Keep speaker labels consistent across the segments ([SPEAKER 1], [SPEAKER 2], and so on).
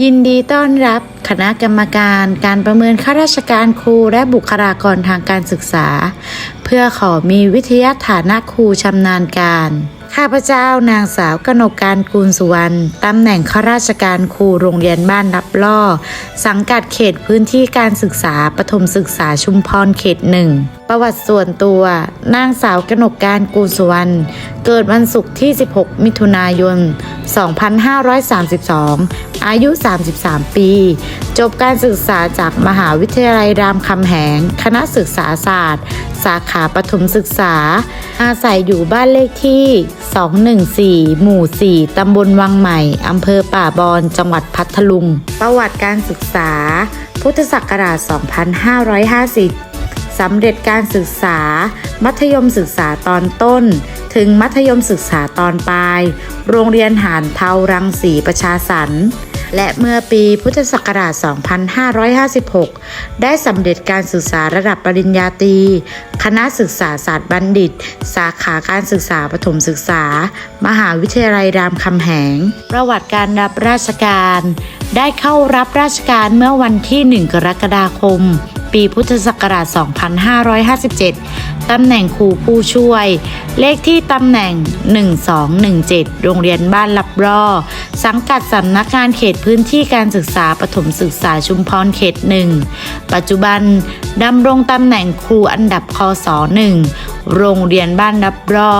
[SPEAKER 1] ยินดีต้อนรับคณะกรรมการการประเมินข้าราชการครูและบุคลากรทางการศึกษา เพื่อขอมีวิทยาฐานะครูชำนาญการ ข้าพเจ้านางสาวกนกการกูลสุวรรณตำแหน่งข้าราชการครูโรงเรียนบ้านรับล่อ สังกัดเขตพื้นที่การศึกษาปฐมศึกษาชุมพรเขตหนึ่ง ประวัติส่วนตัวนางสาวกนกการกูสุวรรณเกิดวันศุกร์ที่ 16 มิถุนายน 2532 อายุ 33 ปี จบการศึกษาจากมหาวิทยาลัยรามคำแหง คณะศึกษาศาสตร์ สาขาปฐมศึกษา อาศัยอยู่บ้านเลขที่ 214 หมู่ 4 ตำบลวังใหม่ อำเภอป่าบอน จังหวัดพัทลุง ประวัติการศึกษา พุทธศักราช 2550 สำเร็จการศึกษา มัธยมศึกษาตอนต้น ถึงมัธยมศึกษาตอนปลาย โรงเรียนหานเทารังสีประชาสรรค์และเมื่อปีพุทธศักราช 2556 ได้สำเร็จการศึกษาระดับปริญญาตรี คณะศึกษาศาสตร์บัณฑิต สาขาการศึกษาปฐมศึกษา มหาวิทยาลัยรามคำแหง ประวัติการรับราชการ ได้เข้ารับราชการเมื่อวันที่ 1 กรกฎาคม ปีพุทธศักราช 2557 ตำแหน่งครูผู้ช่วย เลขที่ตำแหน่ง 1217 โรงเรียนบ้านลับรอ สังกัดสำนักงานเขตพื้นที่การศึกษาปฐมศึกษาชุมพรเขตหนึ่ง ปัจจุบันดำรงตำแหน่งครูอันดับคศ1โรงเรียนบ้านลับรอ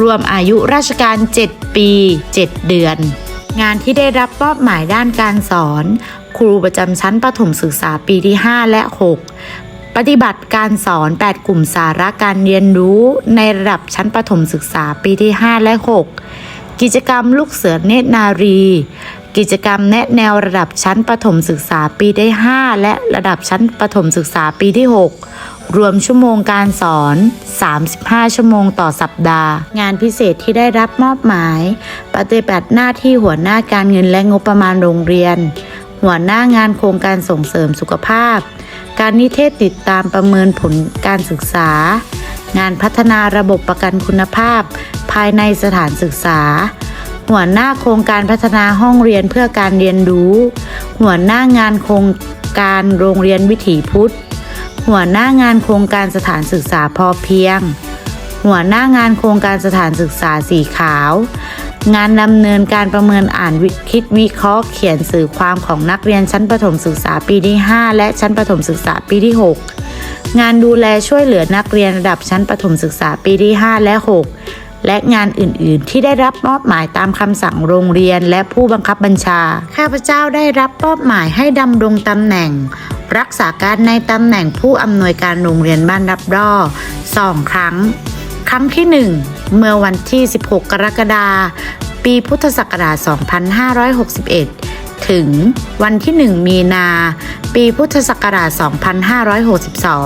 [SPEAKER 1] รวมอายุราชการ 7 ปี 7 เดือนงานที่ได้รับมอบหมายด้านการสอน ครูประจำชั้นประถมศึกษาปีที่ 5 และ 6 ปฏิบัติการสอน 8 กลุ่มสาระการเรียนรู้ในระดับชั้นประถมศึกษาปีที่ 5 และ 6 กิจกรรมลูกเสือเนตรนารี กิจกรรมแนะแนวระดับชั้นประถมศึกษาปีที่ 5 และระดับชั้นประถมศึกษาปีที่ 6รวมชั่วโมงการสอน 35 ชั่วโมงต่อสัปดาห์ งานพิเศษที่ได้รับมอบหมาย ปฏิบัติหน้าที่หัวหน้าการเงินและงบประมาณโรงเรียน หัวหน้างานโครงการส่งเสริมสุขภาพ การนิเทศติดตามประเมินผลการศึกษา งานพัฒนาระบบประกันคุณภาพ ภายในสถานศึกษา หัวหน้าโครงการพัฒนาห้องเรียนเพื่อการเรียนรู้ หัวหน้างานโครงการโรงเรียนวิถีพุทธ หัวหน้างานโครงการสถานศึกษาพอเพียง หัวหน้างานโครงการสถานศึกษาสีขาว งานดำเนินการประเมินอ่านคิดวิเคราะห์เขียนสื่อความของนักเรียนชั้นประถมศึกษาปีที่ 5 และชั้นประถมศึกษาปีที่ 6 งานดูแลช่วยเหลือนักเรียนระดับชั้นประถมศึกษาปีที่ 5 และ 6 และงานอื่น ๆ ที่ได้รับมอบหมายตามคำสั่งโรงเรียนและผู้บังคับบัญชา ข้าพเจ้าได้รับมอบหมายให้ดำรงตำแหน่งรักษาการในตำแหน่งผู้อำนวยการโรงเรียนบ้านรับร่อสองครั้ง ครั้งที่ 1 เมื่อวันที่ 16 กรกฎาคม ปีพุทธศักราช 2561 ถึงวันที่ 1 มีนา ปีพุทธศักราช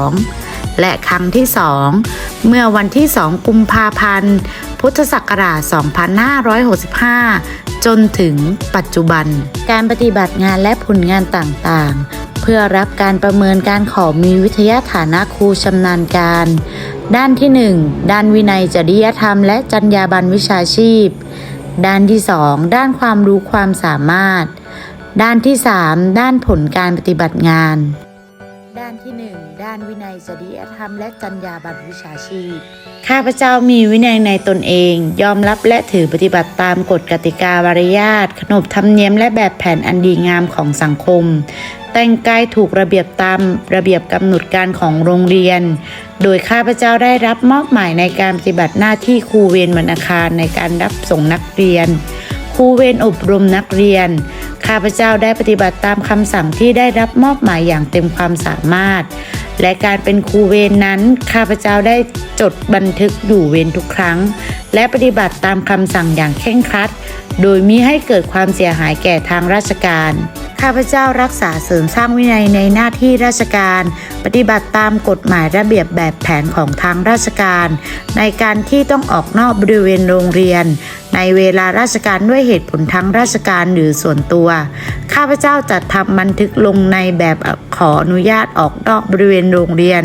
[SPEAKER 1] 2562 และครั้งที่ 2 เมื่อวันที่ 2 กุมภาพันธ์ พุทธศักราช 2565 จนถึงปัจจุบัน การปฏิบัติงานและผลงานต่างๆ เพื่อรับการประเมินการขอมีวิทยาฐานะครูชำนาญการ ด้านที่ 1 ด้านวินัยจริยธรรมและจรรยาบรรณวิชาชีพ ด้านที่ 2 ด้านความรู้ความสามารถ ด้านที่ 3 ด้านผลการปฏิบัติงานานที่ 1 ด้านวินัยจริยธรรมและจรรยาบรรณวิชาชีพ ข้าพเจ้ามีวินัยในตนเอง ยอมรับและถือปฏิบัติตามกฎกติกามารยาทขนบธรรมเนียมและแบบแผนอันดีงามของสังคม แต่งกายถูกระเบียบตามระเบียบกำหนดการของโรงเรียน โดยข้าพเจ้าได้รับมอบหมายในการปฏิบัติหน้าที่ครูเวรวันอังคารในการรับส่งนักเรียน ครูเวรอบรมนักเรียน ข้าพเจ้าได้ปฏิบัติตามคำสั่งที่ได้รับมอบหมายอย่างเต็มความสามารถ และการเป็นครูเวรนั้นข้าพเจ้าได้จดบันทึกอยู่เวรทุกครั้ง และปฏิบัติตามคำสั่งอย่างเคร่งครัดโดยมิให้เกิดความเสียหายแก่ทางราชการ ข้าพเจ้ารักษาเสริมสร้างวินัยในหน้าที่ราชการ ปฏิบัติตามกฎหมายระเบียบแบบแผนของทางราชการ ในการที่ต้องออกนอกบริเวณโรงเรียน ในเวลาราชการด้วยเหตุผลทั้งราชการหรือส่วนตัว ข้าพเจ้าจะทำบันทึกลงในแบบขออนุญาตออกนอกบริเวณโรงเรียน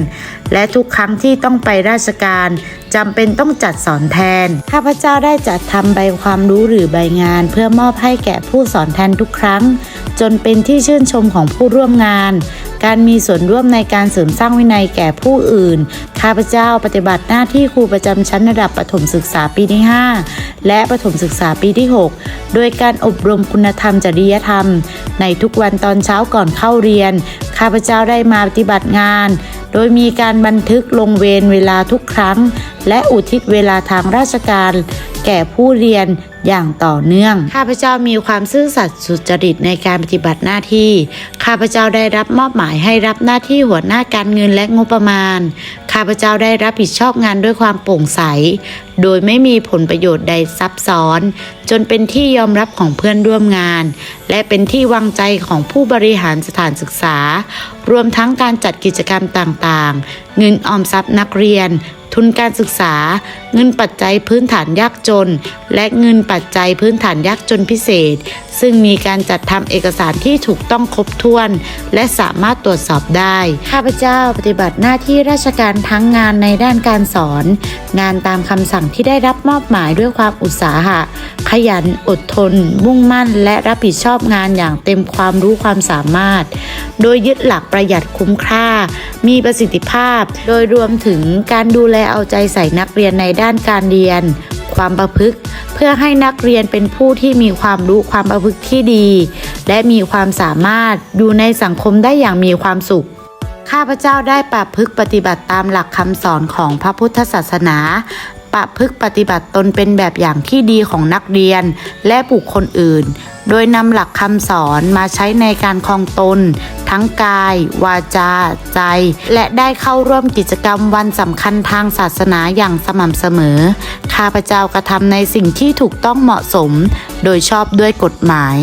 [SPEAKER 1] และทุกครั้งที่ต้องไปราชการจำเป็นต้องจัดสอนแทน ข้าพเจ้าได้จัดทำใบความรู้หรือใบงาน เพื่อมอบให้แก่ผู้สอนแทนทุกครั้ง จนเป็นที่ชื่นชมของผู้ร่วมงาน การมีส่วนร่วมในการเสริมสร้างวินัยแก่ผู้อื่น ข้าพเจ้าปฏิบัติหน้าที่ครูประจำชั้นระดับประถมศึกษาปีที่ 5 และประถมศึกษาปีที่ 6 โดยการอบรมคุณธรรมจริยธรรม ในทุกวันตอนเช้าก่อนเข้าเรียน ข้าพเจ้าได้มาปฏิบัติงาน โดยมีการบันทึกลงเวรเวลาทุกครั้ง และอุทิศเวลาทางราชการ แก่ผู้เรียน อย่างต่อเนื่อง ข้าพเจ้ามีความซื่อสัตย์สุจริตในการปฏิบัติหน้าที่ ข้าพเจ้าได้รับมอบหมายให้รับหน้าที่หัวหน้าการเงินและงบประมาณ ข้าพเจ้าได้รับผิดชอบงานด้วยความโปร่งใส โดยไม่มีผลประโยชน์ใดซับซ้อน จนเป็นที่ยอมรับของเพื่อนร่วมงาน และเป็นที่วางใจของผู้บริหารสถานศึกษา รวมทั้งการจัดกิจกรรมต่างๆ เงินออมทรัพย์นักเรียน ทุนการศึกษา เงินปัจจัยพื้นฐานยากจน และเงินปัจจัยพื้นฐานยากจนพิเศษ ซึ่งมีการจัดทำเอกสารที่ถูกต้องครบถ้วน และสามารถตรวจสอบได้ ข้าพเจ้าปฏิบัติหน้าที่ราชการทั้งงานในด้านการสอน งานตามคำสั่งที่ได้รับมอบหมายด้วยความอุตสาหะ ขยันอดทน มุ่งมั่น และรับผิดชอบงานอย่างเต็มความรู้ความสามารถ โดยยึดหลักประหยัดคุ้มค่า มีประสิทธิภาพ โดยรวมถึงการดูแลเอาใจใส่นักเรียนในด้านการเรียน ความประพฤติเพื่อให้นักเรียนเป็นผู้ที่มีความรู้ความประพฤติที่ดี และมีความสามารถอยู่ในสังคมได้อย่างมีความสุขข้าพเจ้าได้ประพฤติปฏิบัติตามหลักคำสอนของพระพุทธศาสนา ประพฤติปฏิบัติตนเป็นแบบอย่างที่ดีของนักเรียน และบุคคลอื่น โดยนำหลักคำสอนมาใช้ในการคลองตน ทั้งกาย วาจา ใจ และได้เข้าร่วมกิจกรรมวันสำคัญทางศาสนาอย่างสม่ำเสมอ ข้าพเจ้ากระทำในสิ่งที่ถูกต้องเหมาะสม โดยชอบด้วยกฎหมาย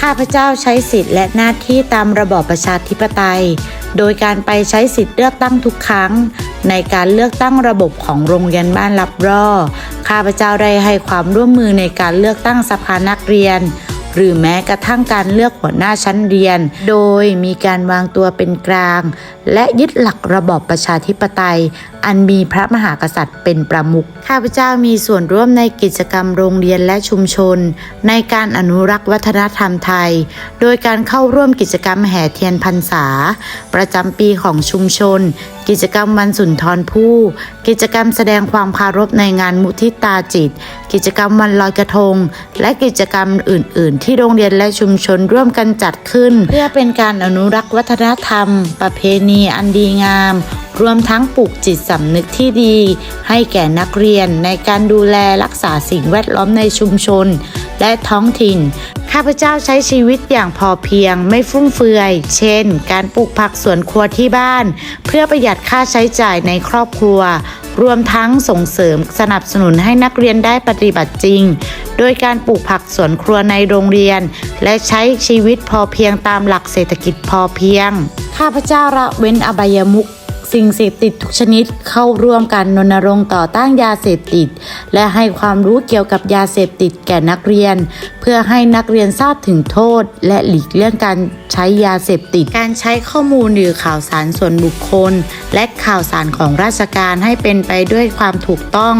[SPEAKER 1] ข้าพเจ้าใช้สิทธิ์และหน้าที่ตามระบอบประชาธิปไตย โดยการไปใช้สิทธิ์เลือกตั้งทุกครั้ง ในการเลือกตั้งระบบของโรงเรียนบ้านรับร่อ ข้าพเจ้าได้ให้ความร่วมมือในการเลือกตั้งสภานักเรียน หรือแม้กระทั่งการเลือกหัวหน้าชั้นเรียน โดยมีการวางตัวเป็นกลาง และยึดหลักระบอบประชาธิปไตย อันมีพระมหากษัตริย์เป็นประมุขข้าพเจ้ามีส่วนร่วมในกิจกรรมโรงเรียนและชุมชน ในการอนุรักษ์วัฒนธรรมไทย โดยการเข้าร่วมกิจกรรมแห่เทียนพรรษา ประจำปีของชุมชน กิจกรรมวันสุนทรภู่ กิจกรรมแสดงความคารพในงานมุทิตาจิต กิจกรรมวันลอยกระทง และกิจกรรมอื่น ๆ ที่โรงเรียนและชุมชนร่วมกันจัดขึ้น เพื่อเป็นการอนุรักษ์วัฒนธรรม ประเพณีอันดีงาม รวมทั้งปลูกจิตสำนึกที่ดี ให้แก่นักเรียนในการดูแลรักษาสิ่งแวดล้อมในชุมชน และท้องถิ่น ข้าพเจ้าใช้ชีวิตอย่างพอเพียงไม่ฟุ่มเฟือย เช่น การปลูกผักสวนครัวที่บ้าน เพื่อประหยัดค่าใช้จ่ายในครอบครัว รวมทั้งส่งเสริมสนับสนุนให้นักเรียนได้ปฏิบัติจริง โดยการปลูกผักสวนครัวในโรงเรียน และใช้ชีวิตพอเพียงตามหลักเศรษฐกิจพอเพียง ข้าพเจ้าละเว้นอบายมุข สิ่งเสพติดทุกชนิดเข้าร่วมกันรณรงค์ต่อต้านยาเสพติด และให้ความรู้เกี่ยวกับยาเสพติดแก่นักเรียน เพื่อให้นักเรียนทราบถึงโทษ และหลีกเลี่ยงการ ช้ยาเสพติด การใช้ข้อมูลหรือข่าวสารส่วนบุคคล และข่าวสารของราชการให้เป็นไปด้วยความถูกต้อง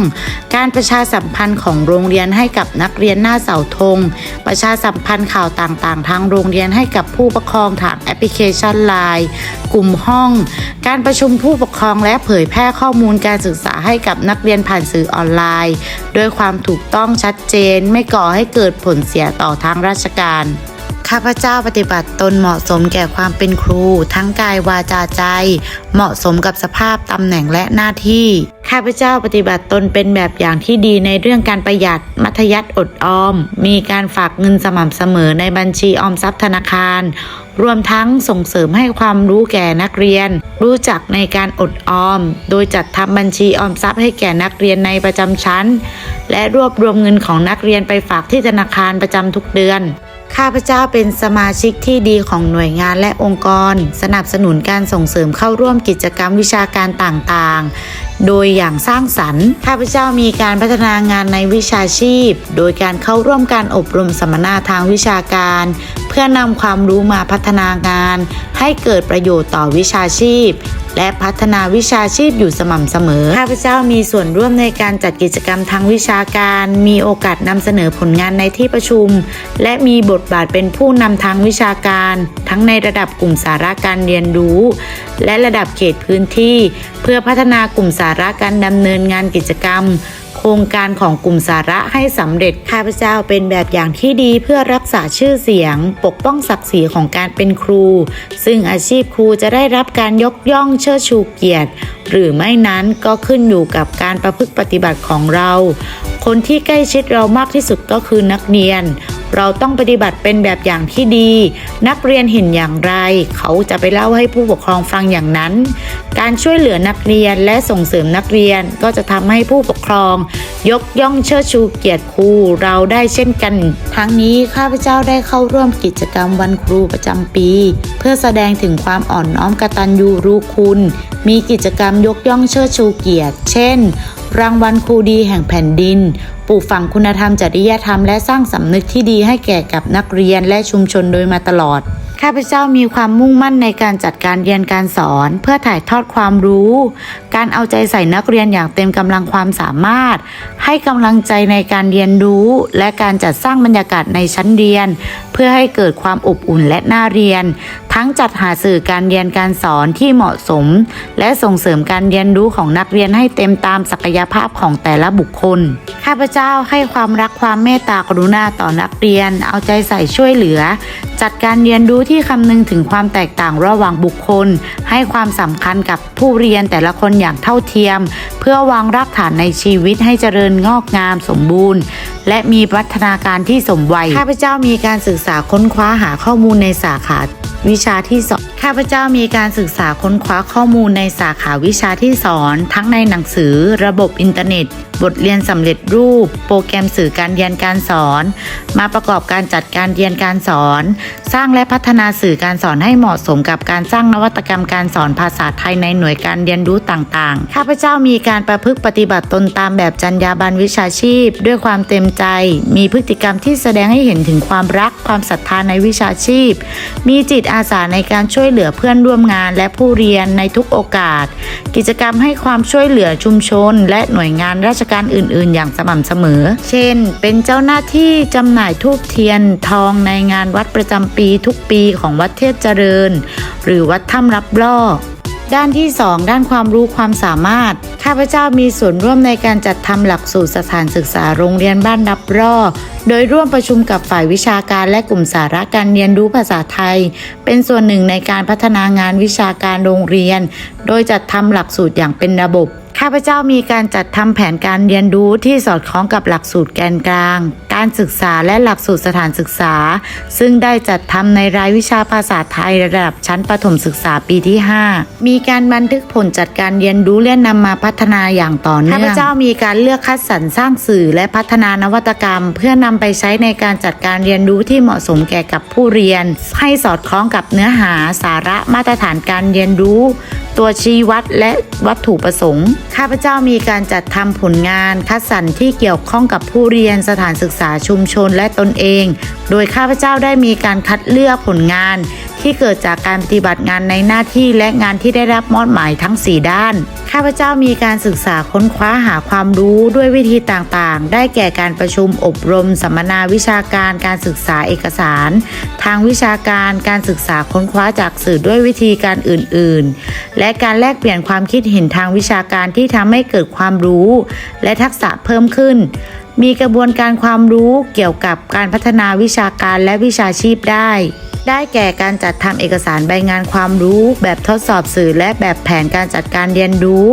[SPEAKER 1] การประชาสัมพันธ์ของโรงเรียนให้กับนักเรียนหน้าเสาธง ประชาสัมพันธ์ข่าวต่างๆ ทางโรงเรียนให้กับผู้ปกครองทางแอปพลิเคชันไลน์กลุ่มห้อง การประชุมผู้ปกครองและเผยแพร่ข้อมูลการศึกษาให้กับนักเรียนผ่านสื่อออนไลน์ ด้วยความถูกต้องชัดเจน ไม่ก่อให้เกิดผลเสียต่อทางราชการ ข้าพเจ้าปฏิบัติตนเหมาะสมแก่ความเป็นครู ทั้งกายวาจาใจ เหมาะสมกับสภาพตำแหน่งและหน้าที่ ข้าพเจ้าปฏิบัติตนเป็นแบบอย่างที่ดีในเรื่องการประหยัด มัธยัติอดออม มีการฝากเงินสม่ำเสมอในบัญชีออมทรัพย์ธนาคาร รวมทั้งส่งเสริมให้ความรู้แก่นักเรียน รู้จักในการอดออม โดยจัดทำบัญชีออมทรัพย์ให้แก่นักเรียนในประจำชั้น และรวบรวมเงินของนักเรียนไปฝากที่ธนาคารประจำทุกเดือน ข้าพเจ้าเป็นสมาชิกที่ดีของหน่วยงานและองค์กร สนับสนุนการส่งเสริมเข้าร่วมกิจกรรมวิชาการต่างๆ โดยอย่างสร้างสรรค์ ข้าพเจ้ามีการพัฒนางานในวิชาชีพ โดยการเข้าร่วมการอบรมสัมมนาทางวิชาการ เพื่อนำความรู้มาพัฒนางาน ให้เกิดประโยชน์ต่อวิชาชีพ และพัฒนาวิชาชีพอยู่สม่ำเสมอ ข้าพเจ้ามีส่วนร่วมในการจัดกิจกรรมทางวิชาการ มีโอกาสนำเสนอผลงานในที่ประชุม และมีบทบาทเป็นผู้นำทางวิชาการ ทั้งในระดับกลุ่มสาระการเรียนรู้ และระดับเขตพื้นที่ เพื่อพัฒนากลุ่มสาระการดำเนินงานกิจกรรม โครงการของกลุ่มสาระให้สำเร็จข้าพเจ้าเป็นแบบอย่างที่ดีเพื่อรักษาชื่อเสียง ปกป้องศักดิ์ศรีของการเป็นครู ซึ่งอาชีพครูจะได้รับการยกย่องเชิดชูเกียรติ หรือไม่นั้นก็ขึ้นอยู่กับการประพฤติปฏิบัติของเรา คนที่ใกล้ชิดเรามากที่สุดก็คือนักเรียน เราต้องปฏิบัติเป็นแบบอย่างที่ดี นักเรียนเห็นอย่างไร เขาจะไปเล่าให้ผู้ปกครองฟังอย่างนั้น การช่วยเหลือนักเรียนและส่งเสริมนักเรียนก็จะทำให้ผู้ปกครอง ยกย่องเชิดชูเกียรติครูเราได้เช่นกัน ทั้งนี้ข้าพเจ้าได้เข้าร่วมกิจกรรมวันครูประจำปี เพื่อแสดงถึงความอ่อนน้อมกตัญญูรู้คุณ มีกิจกรรมยกย่องเชิดชูเกียรติ เช่น รางวัลครูดีแห่งแผ่นดิน ปลูกฝังคุณธรรมจริยธรรม และสร้างสำนึกที่ดีให้แก่กับนักเรียนและชุมชนโดยมาตลอด ข้าพเจ้ามีความมุ่งมั่นในการจัดการเรียนการสอน เพื่อถ่ายทอดความรู้ การเอาใจใส่นักเรียนอย่างเต็มกำลังความสามารถ ให้กำลังใจในการเรียนรู้ และการจัดสร้างบรรยากาศในชั้นเรียน เพื่อให้เกิดความอบอุ่นและน่าเรียน ทั้งจัดหาสื่อการเรียนการสอนที่เหมาะสม และส่งเสริมการเรียนรู้ของนักเรียนให้เต็มตามศักยภาพของแต่ละบุคคล ข้าพเจ้าให้ความรักความเมตตากรุณาต่อนักเรียน เอาใจใส่ช่วยเหลือ จัดการเรียนรู้ที่คำนึงถึงความแตกต่างระหว่างบุคคล ให้ความสำคัญกับผู้เรียนแต่ละคนอย่างเท่าเทียม เพื่อวางรากฐานในชีวิตให้เจริญงอกงามสมบูรณ์ และมีพัฒนาการที่สมวัยข้าพเจ้ามีการศึกษาค้นคว้าหาข้อมูลในสาขาวิชาที่สอนข้าพเจ้ามีการศึกษาค้นคว้าข้อมูลในสาขาวิชาที่สอน ทั้งในหนังสือระบบอินเทอร์เน็ต บทเรียนสำเร็จรูป โปรแกรมสื่อการเรียนการสอน มาประกอบการจัดการเรียนการสอน สร้างและพัฒนาสื่อการสอนให้เหมาะสมกับการสร้างนวัตกรรมการสอนภาษาไทยในหน่วยการเรียนรู้ต่างๆ ข้าพเจ้ามีการประพฤติปฏิบัติตนตามแบบจรรยาบรรณวิชาชีพ ด้วยความเต็มใจ มีพฤติกรรมที่แสดงให้เห็นถึงความรักความศรัทธาในวิชาชีพ มีจิตอาสาในการช่วยเหลือเพื่อนร่วมงานและผู้เรียนในทุกโอกาส กิจกรรมให้ความช่วยเหลือชุมชน และหน่วยงานราชการอื่นๆ อย่างสม่ำเสมอ เช่น เป็นเจ้าหน้าที่จำหน่ายทูบเทียนทองในงานวัดประจำปีทุกปีของวัดเทพเจริญ หรือวัดถ้ำรับล่อด้านที่ 2 ด้านความรู้ความสามารถ ข้าพเจ้ามีส่วนร่วมในการจัดทำหลักสูตรสถานศึกษาโรงเรียนบ้านรับร่อ โดยร่วมประชุมกับฝ่ายวิชาการและกลุ่มสาระการเรียนรู้ภาษาไทย เป็นส่วนหนึ่งในการพัฒนางานวิชาการโรงเรียน โดยจัดทำหลักสูตรอย่างเป็นระบบข้าพเจ้ามีการจัดทำแผนการเรียนรู้ที่สอดคล้องกับหลักสูตรแกนกลาง การศึกษาและหลักสูตรสถานศึกษา ซึ่งได้จัดทำในรายวิชาภาษาไทยระดับชั้นประถมศึกษาปีที่ 5 มีการบันทึกผลจัดการเรียนรู้และนำมาพัฒนาอย่างต่อเนื่อง ข้าพเจ้ามีการเลือกคัดสรรสร้างสื่อและพัฒนานวัตกรรม เพื่อนำไปใช้ในการจัดการเรียนรู้ที่เหมาะสมแก่กับผู้เรียน ให้สอดคล้องกับเนื้อหาสาระมาตรฐานการเรียนรู้ ตัวชี้วัดและวัตถุประสงค์ ข้าพเจ้ามีการจัดทำผลงานคัดสรรที่เกี่ยวข้องกับผู้เรียนสถานศึกษาชุมชนและตนเอง โดยข้าพเจ้าได้มีการคัดเลือกผลงานที่เกิดจากการปฏิบัติงานในหน้าที่และงานที่ได้รับมอบหมายทั้ง 4 ด้าน ข้าพเจ้ามีการศึกษาค้นคว้าหาความรู้ด้วยวิธีต่างๆ ได้แก่การประชุมอบรม สัมมนาวิชาการ การศึกษาเอกสาร ทางวิชาการ การศึกษาค้นคว้าจากสื่อด้วยวิธีการอื่นๆ และและการแลกเปลี่ยนความคิดเห็นทางวิชาการที่ทำให้เกิดความรู้ และทักษะเพิ่มขึ้น มีกระบวนการความรู้เกี่ยวกับการพัฒนาวิชาการและวิชาชีพได้ ได้แก่การจัดทำเอกสารใบงานความรู้ แบบทดสอบสื่อและแบบแผนการจัดการเรียนรู้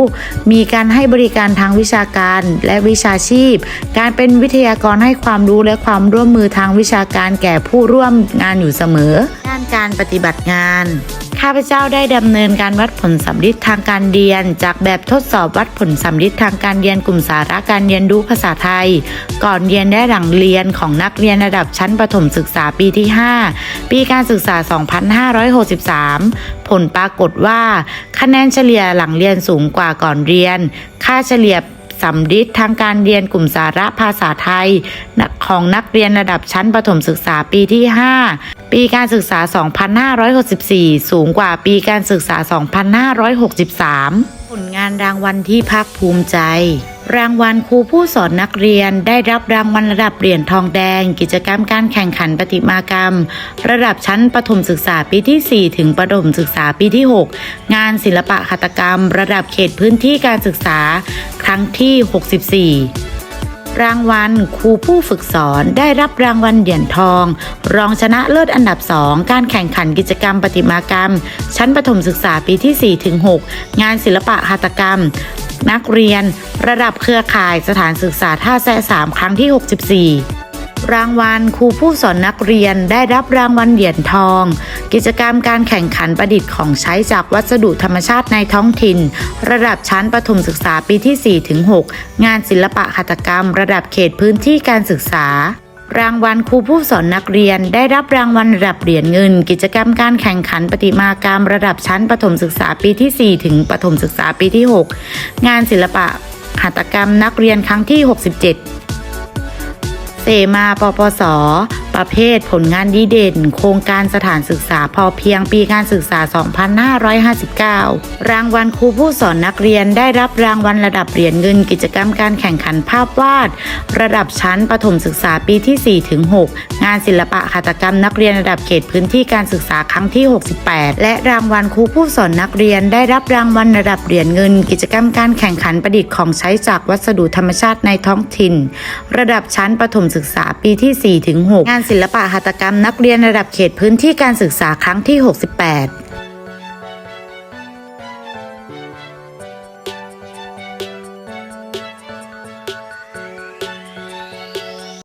[SPEAKER 1] มีการให้บริการทางวิชาการและวิชาชีพ การเป็นวิทยากรให้ความรู้และความร่วมมือทางวิชาการแก่ผู้ร่วมงานอยู่เสมอด้านการปฏิบัติงาน ข้าพเจ้าได้ดำเนินการวัดผลสำลิดทางการเรียน จากแบบทดสอบวัดผลสำลิดทางการเรียนกลุ่มสาระการเรียนรู้ภาษาไทย ก่อนเรียนและหลังเรียนของนักเรียนระดับชั้นประถมศึกษาปีที่ 5 ปีการศึกษา 2563 ผลปรากฏว่า คะแนนเฉลี่ยหลังเรียนสูงกว่าก่อนเรียน ค่าเฉลี่ย สำลิดทางการเรียนกลุ่มสาระภาษาไทย ของนักเรียนระดับชั้นประถมศึกษาปีที่ 5 ปีการศึกษา 2564 สูงกว่าปีการศึกษา 2563 ผลงานรางวัลที่ภาคภูมิใจ รางวัลครูผู้สอนนักเรียนได้รับรางวัลระดับเหรียญทองแดง กิจกรรมการแข่งขันประติมากรรม ระดับชั้นประถมศึกษาปีที่ 4 ถึงประถมศึกษาปีที่ 6 งานศิลปะหัตกรรม ระดับเขตพื้นที่การศึกษา ครั้งที่ 64รางวัลครูผู้ฝึกสอนได้รับรางวัลเหรียญทอง รองชนะเลิศอันดับ 2 การแข่งขันกิจกรรมประติมากรรม ชั้นประถมศึกษาปีที่ 4 ถึง 6 งานศิลปะหัตกรรม นักเรียน ระดับเครือข่ายสถานศึกษาท่าแซะ3ครั้งที่ 64รางวัลครูผู้สอนนักเรียนได้รับรางวัลเหรียญทอง กิจกรรมการแข่งขันประดิษฐ์ของใช้จากวัสดุธรรมชาติในท้องถิ่น ระดับชั้นประถมศึกษาปีที่4ถึง6งานศิลปะหัตถกรรม ระดับเขตพื้นที่การศึกษา รางวัลครูผู้สอนนักเรียน ได้รับรางวัลระดับเหรียญเงิน กิจกรรมการแข่งขันประติมากรรมระดับชั้นประถมศึกษาปีที่ 4 ถึงประถมศึกษาปีที่ 6 งานศิลปะหัตถกรรมนักเรียนครั้งที่ 67 เสมาปปส ประเภทผลงานดีเด่น โครงการสถานศึกษาพอเพียงปีการศึกษา 2559 รางวัลครูผู้สอนนักเรียนได้รับรางวัลระดับเหรียญเงินกิจกรรมการแข่งขันภาพวาด ระดับชั้นประถมศึกษาปีที่ 4 ถึง 6 งานศิลปะหัตถกรรมนักเรียนระดับเขตพื้นที่การศึกษาครั้งที่ 68 และรางวัลครูผู้สอนนักเรียนได้รับรางวัลระดับเหรียญเงิน กิจกรรมการแข่งขันประดิษฐ์ของใช้จากวัสดุธรรมชาติในท้องถิ่น ระดับชั้นประถมศึกษาปีที่ 4 ถึง 6 งานศิลปะหัตถกรรมนักเรียนระดับเขตพื้นที่การศึกษาครั้งที่ 68